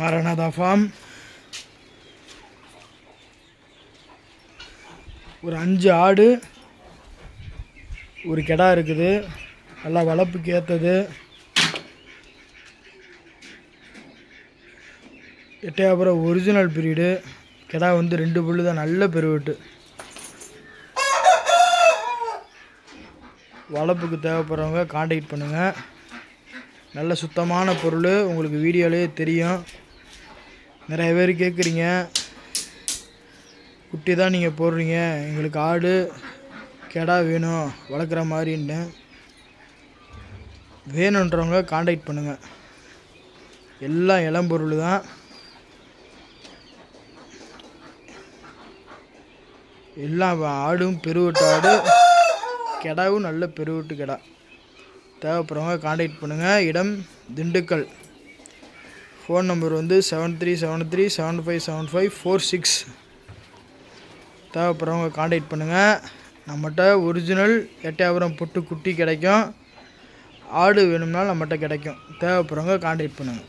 Maranatha form ஒரு அஞ்சு ஆடு ஒரு கிடா இருக்குது. நல்லா வளர்ப்புக்கு ஏற்றது எட்டையாபுரம் ஒரிஜினல் பீரியடு கிடா வந்து ரெண்டு புல்லு தான் நல்ல பெருவெட்டு. வளர்ப்புக்கு தேவைப்படுறவங்க காண்டாக்ட் பண்ணுங்கள் நல்ல சுத்தமான பொருள். உங்களுக்கு வீடியோலேயே தெரியும். நிறைய பேர் கேட்குறீங்க. குட்டி தான் நீங்கள் போடுறீங்க. எங்களுக்கு ஆடு கெடா வேணும் வளர்க்குற மாதிரின்னு வேணுன்றவங்க காண்டாக்ட் பண்ணுங்கள் எல்லாம் இளம்பொருள் தான். எல்லாம் ஆடும் பெருவெட்டு ஆடு கெடாவும் நல்ல பெருவெட்டு கெடா. தேவைப்படுறவங்க காண்டாக்ட் பண்ணுங்கள் இடம் திண்டுக்கல். ஃபோன் நம்பர் வந்து seven three seven three seven five seven five four six தேவைப்படுறவங்க காண்டாக்ட் பண்ணுங்கள் நம்மகிட்ட ஒரிஜினல் எட்டயபுரம் பொட்டு குட்டி கிடைக்கும். ஆடு வேணும்னாலும் நம்மகிட்ட கிடைக்கும். தேவைப்படுறவங்க காண்டாக்ட் பண்ணுங்கள்